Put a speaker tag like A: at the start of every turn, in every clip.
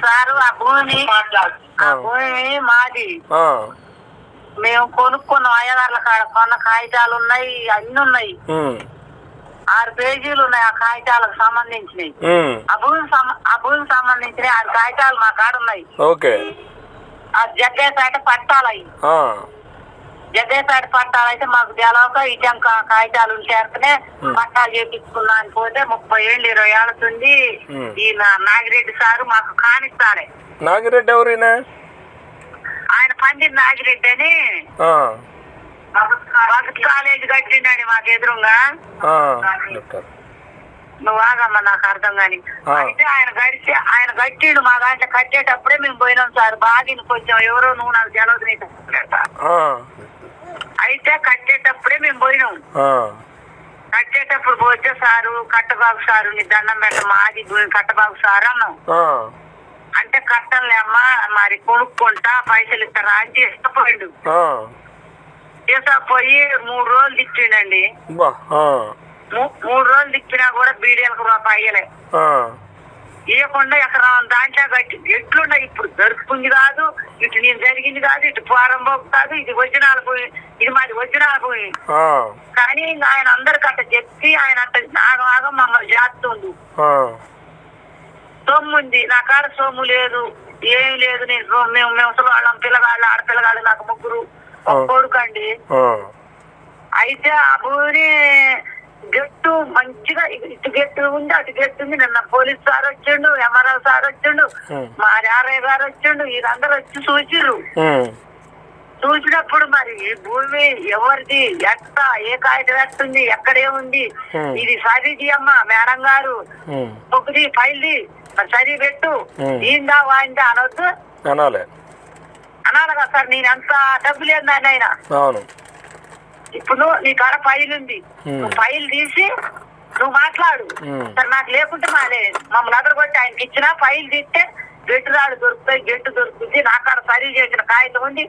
A: Sir ఆ భూమి ఆ. భూమి మాది మేము కొనుక్కున్నాం అయ్యగార్ల కాడ కొన్న కాగితాలు ఉన్నాయి అన్ని ఉన్నాయి.
B: ఉమ్,
A: ఆరు పేజీలు ఉన్నాయి ఆ కాగితాలకు సంబంధించినవి.
B: ఉమ్,
A: ఆ సంబ- ఆ భూమికి సంబంధించిన ఆరు కాగితాలు మా కాడ ఉన్నాయి.
B: ఓకే
A: ఆ జగ్గేసాట పట్టాలయ్యి
B: ఆ,
A: జగ్గేసాట పట్టాలు అయితే మాకు తెలవక ఇటంక కాగితాలు ఉంటేనే పట్టాలు చేపించుకున్నా అని పోతే ముప్పై ఏళ్ళు ఇరవై ఏళ్ళతుంది
B: ఉమ్.
A: ఈ నా- నాగిరెడ్డి సారు మాకు కానిస్తారే.
B: నాగిరెడ్డి ఎవరైనా?
A: ఆయన పందిరి నాగిరెడ్డి అని కాలేజ్ కట్టిండని మాకు ఎదురుగా. ఆగమ్మా నాకు అర్థం కాని. అయితే ఆయన గడిచి ఆయన కట్టిండు మా దాంట్లో కట్టేటప్పుడే మేము పోయినాం సార్. బాగా కొంచెం ఎవరో నువ్వు నాకు తెలియదు నీకు. అయితే కట్టేటప్పుడే మేము పోయినాం. కట్టేటప్పుడు పోతే సారు కట్టబాబు సారు నీ దండం పెట్ట మాది కట్టబాబు సారు అన్నాం. అంటే కట్టలేమ్మా మరి కొనుక్కుంటా పైసలు ఇస్తారా అని తీసుకుపోయిండు
B: ఆ,
A: తీసుకుపోయి మూడు రోజులు తిట్టిండండి. మూడు రోజులు తిప్పినా కూడా బీడీలకు రూపాయి అయ్యలే
B: ఆ,
A: ఇవ్వకుండా ఎకరం దాంట్లో కట్టి ఎట్లున్నాయి? ఇప్పుడు దొరుకుతుంది కాదు ఇటు నేను జరిగింది కాదు ఇటు ప్రారంభం కాదు ఇది వజ్రాల భూమి ఇది మాది వజ్రాల భూమి. కానీ ఇంకా ఆయన అందరికి అట్ట చెప్పి ఆయన అట్ట ఆగం మమ్మల్ని చేస్తుండు.
B: ఆ,
A: సొమ్ము ఉంది నా కాడ సొమ్ము లేదు ఏమి లేదు. నేను సొమ్ము- మేము మేము వాళ్ళం పిల్లగాళ్ళు ఆడపిల్లగాళ్ళు నాకు ముగ్గురు. కొడుకండి. అయితే ఆ భూమిని గట్టు మంచిగా ఇటు గట్టు ఉంది అటు గట్టు ఉంది. నిన్న పోలీస్ సార్ వచ్చిండు ఎంఆర్ఓ సార్ వచ్చిండు మా ఆర్ఐ గారు వచ్చిండు వీరందరూ వచ్చి చూసిర్రు.
B: ఉమ్,
A: చూసినప్పుడు మరి ఈ భూమి ఎవరిది? ఎక్క ఏ కాగితం ఎట్టుంది ఎక్కడే ఉంది. ఇది సరిది అమ్మ మేడం గారు. ఒకటి ఫైల్ది. మరి సరి పెట్టు. ఈందా వాయిందా అనొద్దు?
B: అనాలే.
A: అనాలి కదా సార్ నేను అంత డబ్బు లేదు ఆయన
B: అవును.
A: ఇప్పుడు నీ కాడ ఫైల్ ఉంది. ఫైల్ తీసి నువ్వు మాట్లాడు. సరే నాకు లేకుంటే మాలే. మమ్మల్ని అదరు కొట్టి ఆయనకి ఇచ్చిన ఫైల్ తీస్తే గెట్టు రాడు దొరుకుతాయి గెట్టు దొరుకుతుంది నా కాడ సరి చేసిన కాగితం ఉంది.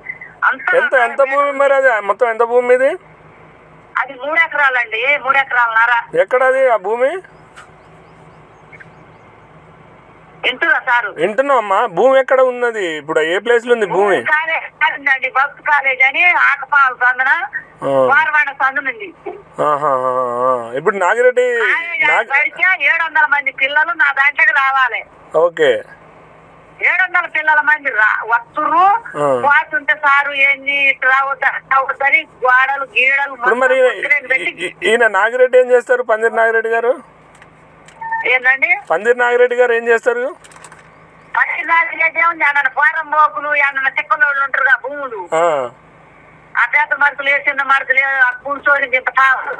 A: అంత
B: ఎంత ఎంత భూమి మరి అది? మొత్తం ఎంత భూమి ఇది
A: అది మూడు ఎకరాలండి. మూడు ఎకరాలన్నారా
B: ఎక్కడ అది ఆ భూమి? అమ్మా. భూమి ఎక్కడ ఉన్నది? ఇప్పుడు ఏ ప్లేస్లో ఉంది భూమి
A: భక్త్ కాలేజ్ అని ఆకపాల సందున.
B: ఇప్పుడు నాగిరెడ్డి
A: ఏడు వందల మంది పిల్లలు నా దాంట్లోకి రావాలి.
B: ఓకే.
A: ఏడు వందల పిల్లల మంది రా వస్తుర్రు.
B: ఆ.
A: పోతుంటే సారు ఏంది? రావద్దని గోడలు గీడలు
B: మరి ఈయన నాగిరెడ్డి ఏం చేస్తారు? పందిరి నాగిరెడ్డి గారు?
A: ఏంటండి?
B: పందిరి నాగిరెడ్డి గారు ఏం చేస్తారు?
A: పచ్చి భూములు.
B: ఆ,
A: మరకలు మరకలు కూర్చొని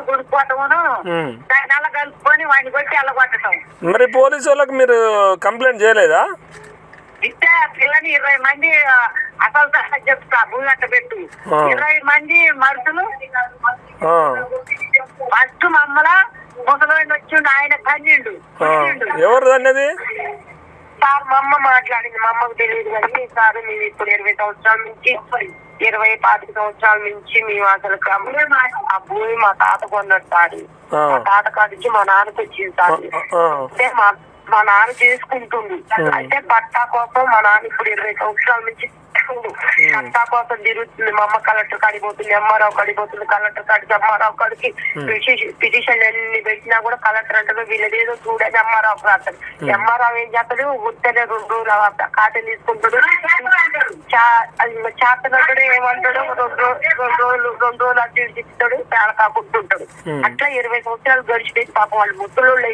A: కొనుక్కోవటమును
B: ఉమ్.
A: నల్ల కలుపుకొని వాడిని కొట్టి అల్లగొట్టడం
B: మరి పోలీసు వాళ్ళకి మీరు కంప్లైంట్ చేయలేదా?
A: ఇస్తే పిల్లని ఇరవై మంది అసలు చెప్తా భూమి అట్ట పెట్టు. ఇరవై మంది మరుతులు
B: ఆ,
A: ఫస్ట్ మమ్మల ముసలి వచ్చిండు ఆయన కన్నిండు
B: ఆ. ఎవరు అన్నది
A: సార్ మా అమ్మ మాట్లాడింది మా అమ్మకు తెలియదు కానీ సార్ మేము ఇప్పుడు ఇరవై సంవత్సరాల నుంచి ఇరవై పాతిక సంవత్సరాల నుంచి మేము అసలు ఆ భూమి మా తాత కొన్నాడు సార్ మా తాత కాడికి మా నాన్నకి వచ్చింది సార్ అంటే మా మా నాన్న చేసుకుంటుంది. అంటే పట్టా కోసం మా నాన్న ఇప్పుడు ఇరవై సంవత్సరాల నుంచి పట్టా కోసం తిరుగుతుంది మా అమ్మ కలెక్టర్ కాడికి పోతుంది ఎంఆర్ఓ కాడికి పోతుంది కలెక్టర్ కాడికి ఎంఆర్ఓ కాడికి పిటిషన్ ఎన్ని పెట్టినా కూడా కలెక్టర్ అంటే వీళ్ళదేదో చూడని ఎంఆర్ఓ రాస్తాడు ఎంఆర్ఓ ఏం చేస్తాడు? ఉత్తనే రెండు ఖాతా తీసుకుంటాడు. చేతనట్టుడు ఏమంటాడు? రెండు రెండు రోజులు రెండు రోజులు అటు తిప్పుతాడు పేడ కాకుంటుంటాడు. అట్లా ఇరవై సంవత్సరాలు గడిచిపోయి పాపం వాళ్ళు ముసలోళ్ళు.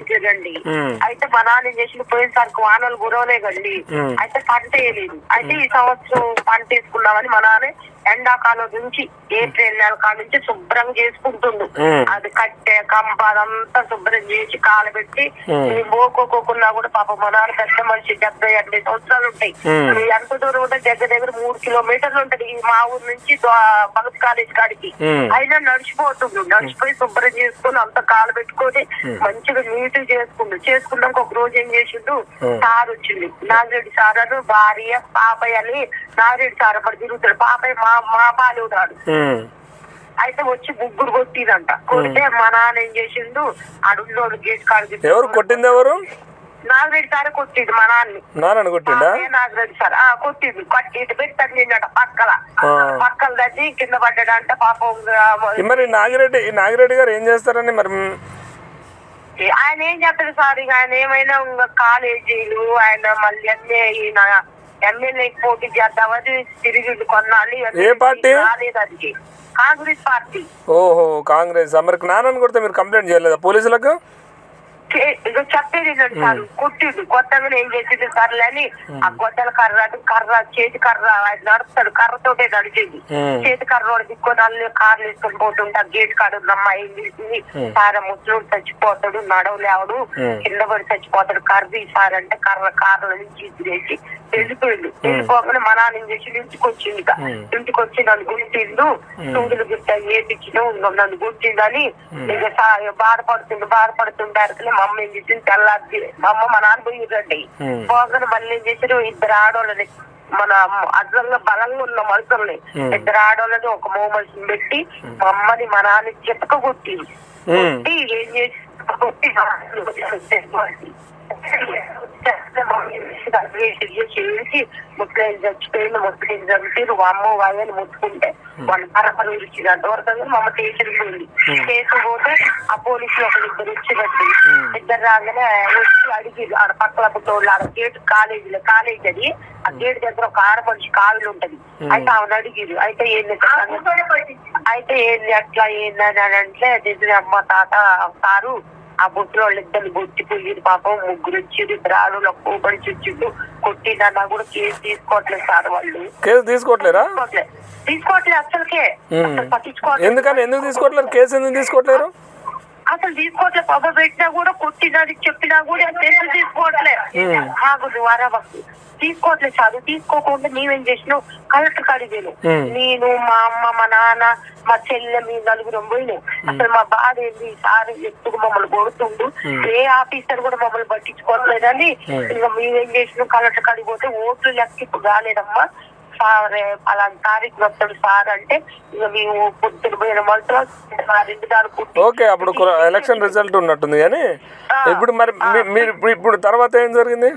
A: అయితే మా నాన్న ఏం చేసిన పోయినసారికి వానలు గురవలే కండి. అయితే పంట వేయలేదు. అయితే ఈ సంవత్సరం పంట వేసుకున్నామని మా నాన్నే ఎండాకాలం నుంచి ఏప్రిల్ నెల కాడ నుంచి శుభ్రం చేసుకుంటుండు. అది కట్టె కంప అదంతా శుభ్రం చేసి కాలబెట్టి పోకోకోకున్నా కూడా పాపం మా నాన్న పెద్ద మనిషి డెబ్బై ఎనభై సంవత్సరాలు ఉంటాయి. ఎంత దూరం ఉంటే దగ్గర దగ్గర మూడు కిలోమీటర్లు ఉంటది మా ఊరు నుంచి భగత్ కాలేజ్ కాడికి. అయినా నడిచిపోతుండు. నడిచిపోయి శుభ్రం చేసుకుని అంత కాలు పెట్టుకొని మంచిగా నీట్ చేసుకుండు. చేసుకున్నాక ఒక రోజు ఏం చేసిండు. సార్ వచ్చింది నాగిరెడ్డి సార్ అని భార్య పాపయ్య అని నాగిరెడ్డి సార్ అక్కడ తిరుగుతాడు. పాపయ్య మా మా పాలు ఉన్నాడు.
B: ఉమ్,
A: అయితే వచ్చి ముగ్గురు కొట్టిరంట కొడితే మా నాన్న ఏం చేసిండు? అడుగులో గేట్ కాడికి
B: ఎవరు కొట్టింది ఎవరు?
C: నాగిరెడ్డి సార్ కొట్టిండు మా నాన్ని
B: నాన్న కొట్టిండా?
C: నాగిరెడ్డి సార్. ఆ కొట్టిండు కొట్టి ఇటు పెట్టాడు నిన్నట పక్కల. పక్కల దచ్చి కింద పడ్డాడంట పాపం
B: మరి నాగిరెడ్డి ఈ నాగిరెడ్డి గారు ఏం చేస్తారని మరి
C: ఆయన ఏం చెప్తాడు సార్? ఇక ఆయన ఏమైనా ఇంకా కాలేజీలు ఆయన మళ్ళీ అన్నీ ఈయన ఎమ్మెల్యే పోటీ చేద్దామని తిరిగి కొన్నాళ్ళు
B: ఏ పార్టీ?
C: రాలేదు అది కాంగ్రెస్ పార్టీ.
B: ఓహో కాంగ్రెస్. మరి నాన్నని కొడితే మీరు కంప్లైంట్ చేయలేదా? పోలీసులకు?
C: చెప్పేది సార్ కొట్టిండు కొత్తగా ఏం చేసింది సర్లే అని ఆ గొడ్డల కర్ర కర్ర చేతి కర్ర నడుస్తాడు కర్రతోటే నడిచింది. చేతి కర్ర దిక్కొని అల్లు కార్లు వేసుకొని పోతుంటే ఆ గేట్ కాడు అమ్మాయి తీసింది సార్ ముసలు చచ్చిపోతాడు నడవలేవడు. కింద పడి చచ్చిపోతాడు కర్ర సార్ అంటే కర్ర కార్ల నుంచి ఇసిరేసి వెళ్ళిపోయిండు. వెళ్ళిపోగానే మా నాన్న చేసి ఇంటికి వచ్చింది. ఇంటికి వచ్చి నన్ను గుర్తిండు సూదులు గిట్ట ఏపించిన నన్ను గుర్తిందని ఇక సా- బాధపడుతుండు మా అమ్మ ఏం చేసింది తెల్లారి మా అమ్మ మా నాన్న పోయిరండి. పోగానే మళ్ళీ ఏం చేశారు ఇద్దరు ఆడవాళ్ళని మన అర్థంగా బలంగా ఉన్న మనుషుల్ని. ఇద్దరు ఆడవాళ్ళని ఒక మో మనిషిని పెట్టి మా అమ్మని మా నాన్న చెప్పుక కొట్టి
B: ఉమ్.
C: కొట్టి ఏం చేసి చేసి ముట్లైన చచ్చిపోయింది ముట్లైన చంపారు అమ్మ వాయని ముట్టుకుంటే వాళ్ళ పరపర ఇచ్చిన దూరంగా మా అమ్మ స్టేషన్ పోయింది స్టేషన్ పోతే ఆ పోలీసులు ఒకరు ఇద్దరు వచ్చినట్టు ఇద్దరు రాగానే వచ్చి అడిగి ఆడ పక్కల పుట్టోళ్ళు ఆడ గేట్ కాలేజీలో కాలేజ్ అది ఆ గేట్ దగ్గర ఒక ఆడపడిచి కావిలు ఉంటది అయితే ఆమెను అడిగిరు అయితే ఏంది అయితే ఏంది అట్లా ఏంది అని అంటే అమ్మ తాత సారు ఆ బుద్ధులు వాళ్ళు ఇద్దరు బొచ్చిపోయి పాపం ముగ్గురు వచ్చి ఇద్దరు ఆడవాళ్ళు కోపడి చుచ్చుడు కొట్టినా కూడా కేసు తీసుకోవట్లేదు సార్ వాళ్ళు.
B: కేసు తీసుకోవట్లేరా?
C: తీసుకోవట్లేదు. తీసుకోవట్లేదు అసలుకే. అసలు పట్టించుకోవట్లేదు.
B: ఎందుకని? ఎందుకు తీసుకోవట్లేరు? కేసు ఎందుకు తీసుకోవట్లేరు?
C: అసలు తీసుకోవట్లేదు పబ్బ పెట్టినా కూడా కొట్టినది చెప్పినా కూడా ఎందుకు తీసుకోవట్లేదు
B: ఉమ్.
C: ఆగుదు వారాబాకు తీసుకోవట్లేదు చదువు తీసుకోకుండా నీవేం చేసినావు కలెక్టర్ పోయినావు
B: ఉమ్.
C: నేను మా అమ్మ మా నాన్న మా చెల్లె మీ నలుగురం పోయినావు అసలు మా బాధ ఏంది? సార్ ఎత్తుకు మమ్మల్ని కొడుతుండు? ఏ ఆఫీసర్ కూడా మమ్మల్ని పట్టించుకోవట్లేదని. ఇంకా మేమేం చేసినాం? కలెక్టర్ కాడికి పోతే ఓట్లు లెక్కింపు కాలేదమ్మా సార్ అలాంటి తారీఖు వస్తాడు సార్ అంటే ఇక మేము పొద్దున పోయిన పుట్టి
B: ఓకే అప్పుడు ఎలక్షన్ రిజల్ట్ ఉన్నట్టుంది కానీ ఇప్పుడు మరి మీరు ఇప్పుడు- తర్వాత ఏం జరిగింది?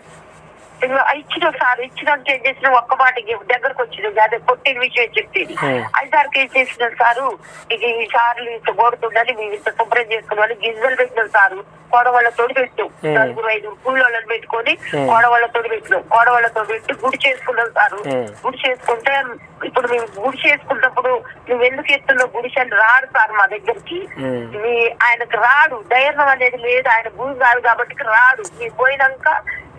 C: ఇచ్చిన సార్ ఇచ్చినాక ఏం చేసిన ఒక్క మాటకి దగ్గరకు వచ్చిన అదే కొట్టిన విషయం చెప్పేది
B: Hmm.
C: ఐదారికి ఏం చేసిన సారు ఇది ఈ సార్లు ఇంత కొడుతుందని మేము ఇంత శుభ్రం చేసుకున్నామని గిన్నెలు పెట్టినాం సారు కోడవాళ్ళతో పెట్టు. నలుగురు ఐదు కూలోళ్ళని పెట్టుకొని. కోడవాళ్ళతో పెట్టినాం కోడవాళ్ళతో పెట్టి గుడి చేసుకున్నాం సారు. గుడి చేసుకుంటే ఇప్పుడు మేము గుడి చేసుకున్నప్పుడు నువ్వు ఎందుకు ఎత్తున్నావు గుడిసి అని రాడు సార్ మా దగ్గరికి. మీ ఆయనకు రాడు ధైర్యం అనేది లేదు ఆయన భూమి కాదు కాబట్టి రాడు మీరు పోయినాక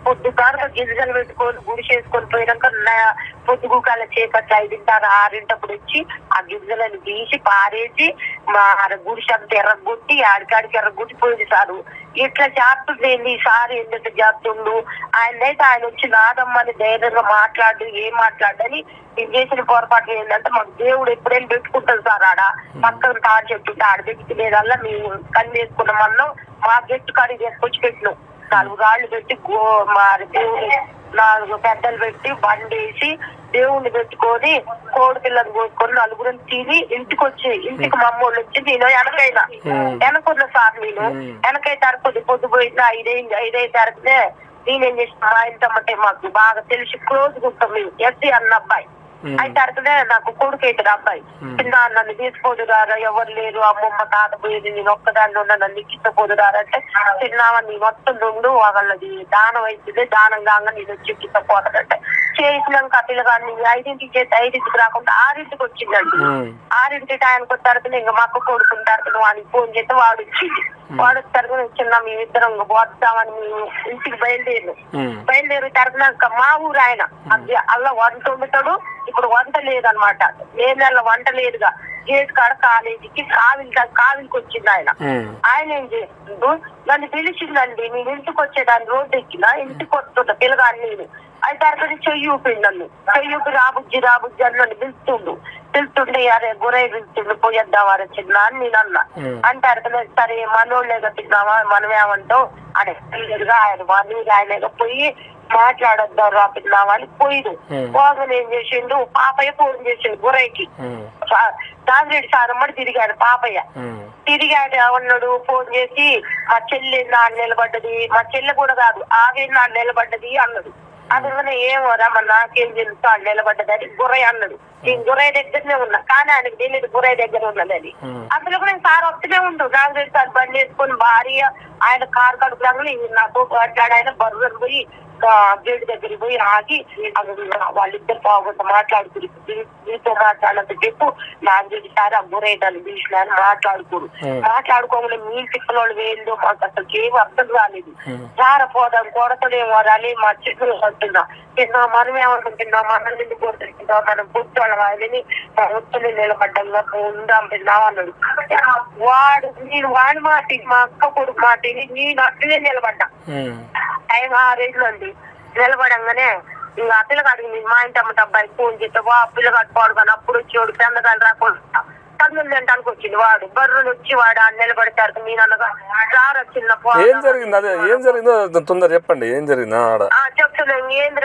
C: పొద్దు కారుగా గింజలు పెట్టుకొని గుడి చేసుకొని పోయినాక నా- పొద్దుగుకాల చేపట్టి ఐదింటారు ఆరింటప్పుడు వచ్చి ఆ గిరిజలను తీసి పారేసి మా గుడిసి అంత ఎర్రగొట్టి ఆడికాడికి ఎర్రగొట్టి పోయింది సారు. ఇట్లా చేస్తుంది ఏంది? సార్ ఎందుకు చేస్తుండు ఆయన అయితే ఆయన వచ్చి నాదమ్మని ధైర్యంగా మాట్లాడు ఏం మాట్లాడని నేను చేసిన పొరపాటు ఏంటంటే మాకు దేవుడు ఎప్పుడైనా పెట్టుకుంటాడు సార్ ఆడ. పక్కన తాడు చెట్టు ఆడ పెట్టుకునేదల్లా మేము కన్ను వేసుకున్నాం అన్నాం మా గెట్టు కాడికి తీసుకొచ్చి పెట్టినాం. నాలుగు రాళ్ళు పెట్టి గో మరి దేవుని నాలుగు పెద్దలు పెట్టి బండేసి దేవుణ్ణి పెట్టుకొని కోడి పిల్లని కోసుకొని నలుగురిని తిని ఇంటికి వచ్చి ఇంటికి మా అమ్మోళ్ళు వచ్చి నేను వెనకైనా. వెనకున్న సార్ నేను. వెనకై తరపుది పొద్దు పోయినా ఐదైంది ఐదై తరపునే నేనేం చేసిన మా ఇంత అంటే మాకు బాగా తెలిసి క్లోజ్ ఉంటాం మేము ఎస్సీ అన్న అబ్బాయి. అయితే తరపునే నాకు కొడుకు అవుతాడు అబ్బాయి. చిన్న నన్ను తీసుకోదురారా ఎవరు లేరు. అమ్మమ్మ తాత పోయింది. నేను ఒక్కదాన్ని ఉన్నా. నన్ను ఎక్కించపోదురారా అంటే చిన్నావా నీ మొత్తం నుండు వాళ్ళది దానం అవుతుంది దానం కాగా నేను వచ్చి ఎక్కించపోతాడంటే చేసినాక ఆ పిల్లగాడిని ఐదింటికి చేస్తే ఐదింటికి రాకుండా ఆరింటికి వచ్చిందండి. ఆరింటి టైంకి వచ్చారు ఇంకా మాకు కొడుకుంటారు వాడికి ఫోన్ చేస్తే వాడు వచ్చింది వాడు వచ్చారు చిన్న మేమిద్దరం పోతామని మేము ఇంటికి బయలుదేరు. బయలుదేరి తరపునాక మా ఊరు ఆయన అది అలా వంట వండుతాడు. ఇప్పుడు వంట లేదనమాట. మే నెల వంట లేదుగా. గేట్ కాడ కాలేజీకి కావిలి కావిలికి వచ్చింది ఆయన. ఆయన ఏం చేస్తుండు నన్ను పిలిచిందండి నేను ఇంటికి వచ్చేదాన్ని రోడ్డు ఎక్కిన ఇంటికి వస్తుంటా పిల్లగాని నేను. అయితే అక్కడ చెయ్యి ఊపింది నన్ను. చెయ్యి ఊపి రాబుజ్జి రాబుజ్జి అని నన్ను పిలుస్తుండు. పిలుతుండే అరే గురై పిలుతుండే పోయేద్దాం అరే చిన్న అని నేను అన్నా.
B: ఉమ్.
C: అంటారు కదా సరే మనోళ్ళే కట్టినావా మనమేమంటావు అని క్లియర్గా ఆయన వాళ్ళు ఆయన పోయి మాట్లాడొద్దాం రా పిల్లావా అని పోయిడు.
B: ఉమ్.
C: పోగానే ఏం చేసిండు? పాపయ్య ఫోన్ చేసిండు గురైకి
B: ఉమ్,
C: దాగిరెడ్డి సారమ్మడి తిరిగాడు పాపయ్య. తిరిగాడు ఉన్నాడు ఫోన్ చేసి మా చెల్లి నాడు నిలబడ్డది మా చెల్లె కూడా కాదు ఆవే నాడు నిలబడ్డది అన్నాడు. అందువల్ల ఏమోరా మన నాకేం తెలుసు ఆడు నిలబడ్డదని గుర్రయ్య అన్నాడు. నేను గుర్రయ్య దగ్గరనే ఉన్నా కానీ ఆయనకు తెలియదు గుర్రయ్య దగ్గర ఉన్నదని
B: ఉమ్.
C: అందులో కూడా నేను సార్ వస్తూనే ఉండు నాగరెడ్డి సార్ బండి వేసుకొని భార్య ఆయన కారు కడుపులాగా నాతో మాట్లాడి ఆయన బర్రెలు పోయి గేట్ దగ్గరికి పోయి ఆగి వాళ్ళిద్దరు బాగుంట మాట్లాడుకుని నీతో మాట్లాడినంత చెప్పు నాగరెడ్డి సార్ ఆ గురైదాన్ని తీసిన అని మాట్లాడుకోరు. మాట్లాడుకోకుండా మీ తిప్పల వాళ్ళు వేయందో మాకు అసలు ఏం అర్థం కాలేదు
B: Hmm.
C: జారపోదాం కొడతలేమో రాలి మా చెట్లు కొడుతున్నా తిన్నా మనం ఏమనుకుంటున్నా మనం ఎందుకు కొడుతుంటున్నా మనం పుట్టాల వాళ్ళని ఒత్తులు నిలబడ్డంగా ఉందాం తిన్నాం అన్నాడు. వాడు నేను వాడి మాట మా అక్క కొడుకు మాట నేను అట్లనే నిలబడ్డా. టైం ఆరేళ్ళు అండి నిలబడంగానే ఇంకా ఆ పిల్లగాడికి నేను మా ఇంటి అమ్మట అబ్బాయి ఫోన్ చేస్తే వా పిల్లగాడు పాడు కానీ అప్పుడు వచ్చేవాడు పెందగాలు రాకుండా తన్నులు తినడానికి వచ్చింది వాడు. బర్రెలు వచ్చి వాడు ఆ నిలబడతారు. నేను అనగా రారా చిన్న
B: ఏం జరిగింది? అదే ఏం జరిగిందో తొందర చెప్పండి. ఏం జరిగింది? ఆడ.
C: అసలు చెప్తున్నాను ఏంది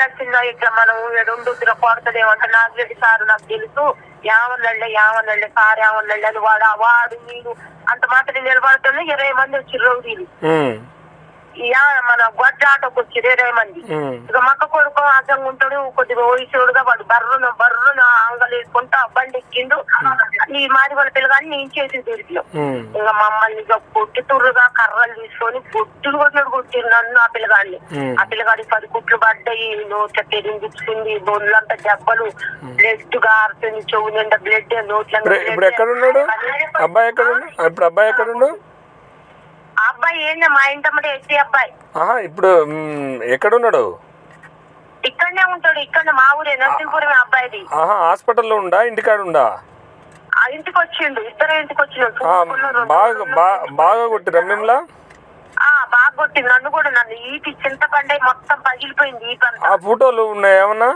C: ఇట్లా మనం రెండు కొడతదేమంటే నాకు నాగిరెడ్డి సార్ నాకు తెలుసు. యావన్నళ్ళే యావన్నళ్ళే సార్ యావన్నళ్ళే అని వాడు వాడు మీరు అంత మాత్రం నిలబడుతున్నా ఇరవై మంది వచ్చి రౌడీలు మన గొడ్డ ఆటోకి వచ్చి ఇరవై మంది
B: ఉమ్,
C: ఇక మక్క కొడుకు అర్థంగా ఉంటాడు కొద్దిగా వయసుడుగా వాడు బర్రున బర్రున ఆంగలు వేసుకుంటా బండి ఎక్కిండు. ఈ మాది వాళ్ళ పిల్లగాని నేను చేసి
B: ఉమ్,
C: ఇంకా మమ్మల్ని ఇక పొట్టుతుర్రుగా కర్రలు తీసుకొని పొట్టులు కొట్టినాడు కొట్టిండు నన్ను ఆ పిల్లగాడిని. ఆ పిల్లగాడి పది కుట్లు పడ్డాయి నోట్ల పెరిగించుకుంది బొల్లంతా దెబ్బలు బ్లడ్ గారుతుంది చెవు నిండా బ్లడ్ నోట్ల
B: ఇప్పుడు ఎక్కడున్నాడు? అబ్బాయి ఇప్పుడు అబ్బాయి ఎక్కడున్నాడు?
C: ఆ అబ్బాయి ఏంటి మా ఇంటమ్మడే ఎస్సీ అబ్బాయి.
B: ఆహా ఇప్పుడు ఉమ్, ఎక్కడున్నాడు?
C: ఇక్కడనే ఉంటాడు. ఇక్కడ మా ఊరే నరసింహపురం అబ్బాయిది.
B: ఆహా హాస్పిటల్లో ఉండా? ఇంటికాడ ఉండా?
C: ఆ ఇంటికి వచ్చిండు ఇద్దరు ఇంటికి వచ్చిండు
B: బాగా బా- బాగా కొట్టిరా మిమ్మల్ని
C: ఆ బాగా కొట్టింది నన్ను కూడా నన్ను ఈటి చింతపండే మొత్తం పగిలిపోయింది ఈ పంట
B: ఆ ఫోటోలు ఉన్నాయి ఏమన్నా?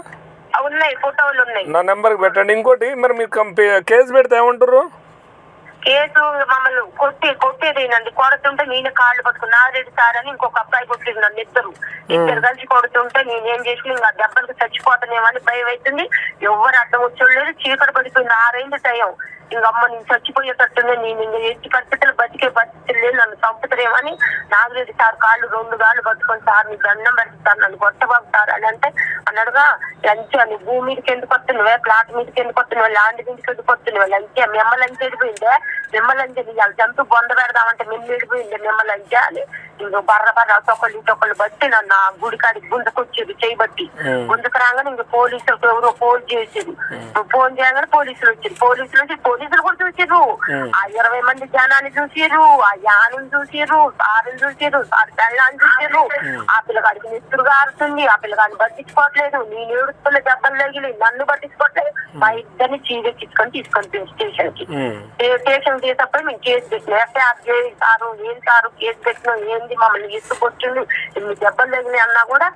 C: ఉన్నాయి. ఫోటోలు ఉన్నాయి.
B: నా నెంబర్కి పెట్టండి. ఇంకోటి మరి మీరు కంపే కేసు పెడితే ఏమంటారు
C: కేసు మమ్మల్ని కొట్టి కొట్టేదేనండి కొడుతుంటే నేను కాళ్ళు పట్టుకుని నారెడ్డి సార్ అని ఇంకొక అబ్బాయి కొట్టింది నన్ను ఇద్దరు. ఇద్దరు కలిసి కొడుతుంటే నేనేం చేసిన ఇంకా దెబ్బలకు చచ్చిపోతానేమని భయం అవుతుంది ఎవరు అడ్డం వచ్చేవాళ్ళు చీకటి పడిపోయింది. ఆరైంది టైం. ఇంక అమ్మ నేను చచ్చిపోయేటట్టుంది నేను ఇంక ఎట్టి పరిస్థితులు బతికే పరిస్థితులు లేదు నన్ను చంపుతారేమని నాగిరెడ్డి సార్ కాళ్ళు రెండు కాళ్ళు పట్టుకొని సార్ నీ దండం పెడతారు నన్ను కొట్టబాబు సార్ అని అంటే అన్నాడుగా లంచా నీ భూమి మీదకి ఎందుకు వస్తున్నావే? ప్లాట్ మీదకి ఎందుకు వస్తున్నావే? ల్యాండ్ మీదకి ఎందుకు వస్తున్నావే? లంచా మిమ్మల్ని లంచ్ వెళ్ళిపోయిందే మిమ్మల్ని లంచ్ ఇవాళ జంతు బొంద పెడదామంటే మిమ్మల్ని వెళ్ళిపోయింది మిమ్మల్ని లంచా? అని ఇంక బర్ర బర్ర ఒక్కొక్కళ్ళు ఇటొకళ్ళు బట్టి నన్ను ఆ గుడికాడికి గుంజుకొచ్చేది చేయబట్టి. గుంజుకు రాగానే ఇంక పోలీసులకు ఎవరో ఫోన్ చేసేది. ఫోన్ చేయగానే పోలీసులు వచ్చారు. పోలీసులు వచ్చి పోలీసులు కూడా చూసిర్రు.
B: ఉమ్.
C: ఆ ఇరవై మంది జనాన్ని చూసిర్రు ఆ యానం చూసిర్రు సారుని చూసిర్రు సార్ పెళ్ళాన్ని చూసిర్రు. ఆ. పిల్లగాడికి నిస్తురు గారుతుంది ఆ పిల్లగాడిని పట్టించుకోవట్లేదు. నేను ఏడుస్తున్న దెబ్బలు తగిలి నన్ను పట్టించుకోవట్లేదు. మా ఇద్దరిని చీరెక్కించుకొని తీసుకొని
B: స్టేషన్కి
C: స్టేషన్ చేసేటప్పుడు మేము కేసు పెట్టినాం. చేశారు ఏం సారు కేసు పెట్టినాం ఏంది మమ్మల్ని తీసుకొచ్చిండు ఇన్ని దెబ్బలు తగినాయి అన్నా కూడా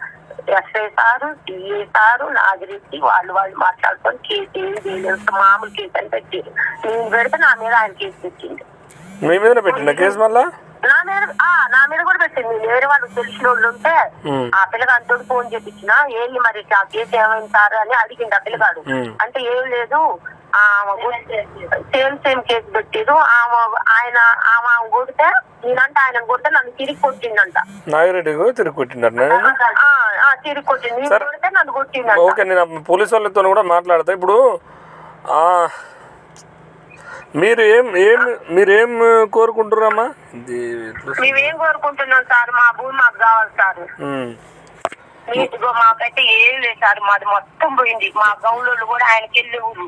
C: SI sir DA sir Nagireddy వాళ్ళు వాళ్ళు మాట్లాడుకొని కేసు ఏం చేయలేదు. మామూలు కేసు అని పెట్టారు. నేను పెడితే నా మీద ఆయన కేసు పెట్టిండు.
B: మీ మీద పెట్టిండ కేసు మళ్ళా?
C: నా మీద ఆ నా మీద కూడా పెట్టింది వేరే వాళ్ళు తెలిసిన వాళ్ళు ఉంటే ఆ పిల్లగాడితో ఫోన్ చేపించిన ఏంది మరి ఆ కేసు ఏమైంది సార్? అని అడిగిండు ఆ పిల్లగాడు. అంటే ఏం లేదు సేమ్ సేమ్ కేసు పెట్టిరు ఆమె ఆయన ఆమె కొడితే నేనంటే ఆయన కొడితే నన్ను తిరిగి కొట్టిండంట.
B: నాగిరెడ్డి తిరిగి
C: ఆ, తిరిగి కొట్టింది. కొడితే నన్ను కొట్టిండంట.
B: ఓకే నేను పోలీస్ వాళ్ళతో కూడా మాట్లాడతా. ఇప్పుడు ఆ, మీరు ఏం ఏం మీరు కోరుకుంటున్నారమ్మా?
C: మేమేం కోరుకుంటున్నాం సార్? మా భూమి మాకు కావాలి సార్. నీటిగా మాకైతే ఏం లేదు సార్ మాది మొత్తం పోయింది. మా గౌలోళ్ళు కూడా ఆయనకి వెళ్ళే ఊరు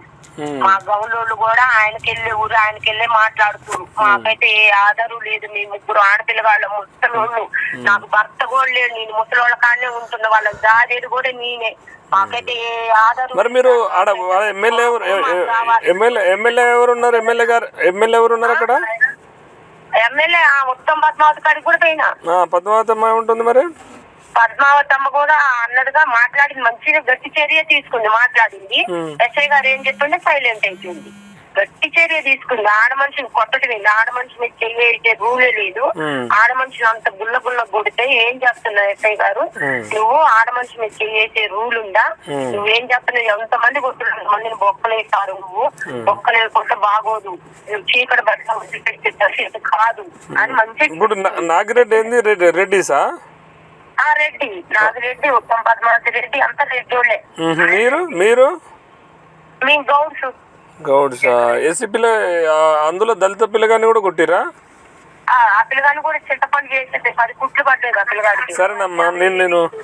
C: మా గౌలోళ్ళు కూడా ఆయనకి వెళ్ళే ఊరు ఆయనకి వెళ్ళే మాట్లాడుతున్నారు మాకైతే ఏ ఆధారం లేదు. మేము ముగ్గురు ఆడపిల్లగాళ్ళ ముసలోళ్ళు నాకు భర్త కూడా లేడు. నేను ముసలోళ్ళ కాడనే ఉంటున్న. వాళ్ళ దాదేది కూడా నేనే. మాకైతే ఏ ఆధారం
B: మరి మీరు ఆడ ఎమ్మెల్యే ఎవరు? ఎమ్మెల్యే ఎమ్మెల్యే ఎవరు ఉన్నారు? ఎమ్మెల్యే గారు ఎమ్మెల్యే ఎవరు ఉన్నారు అక్కడ?
C: ఎమ్మెల్యే ఆ ఉత్తమ్ పద్మావతి కాడికి కూడా పోయినా.
B: పద్మావతి ఉంటుంది మరి.
C: పద్మావతమ్మ కూడా అన్నట్టుగా మాట్లాడింది. మంచిగా గట్టి చర్య తీసుకుంది మాట్లాడింది. ఎస్ఐ గారు ఏం చెప్పిండే సైలెంట్ అయిపోయింది. గట్టి చర్య తీసుకుంది. ఆడ మనిషిని కొట్టడం ఆడ మనిషి మీద చెయ్యేసే రూలే లేదు. ఆడ మనిషిని అంత గుల్ల గుల్ల కొడితే ఏం చేస్తున్నావు ఎస్ఐ గారు. నువ్వు ఆడ మనిషి మీద చెయ్యేసే రూల్ ఉందా. నువ్వేం చేస్తున్నావు? ఎంతమంది కొట్టున్నారు మందిని బొక్కలేస్తారు నువ్వు? బొక్కలేకుంటే బాగోదు. నువ్వు చీకటి బట్ట కాదు. అని మంచి
B: ఇప్పుడు నాగిరెడ్డి ఏంది? రెడ్డిసా?
C: రెడ్డి నాది రెడ్డి ఉత్తమ్ పద్మావతి రెడ్డి అంతా రెడ్డి
B: మ్మ్. మీరు? మీరు?
C: మీ గౌడ్స్.
B: గౌడ్సా ఎస్సీ పిల్ల అందులో దళిత పిల్లగాని కూడా కొట్టిరా?
C: ఆ ఆ పిల్లగాని కూడా చింతపండు చేసేది. పది కుట్లు పడ్డాయి ఆ పిల్లగాడికి.
B: సరేనమ్మా నేను నేను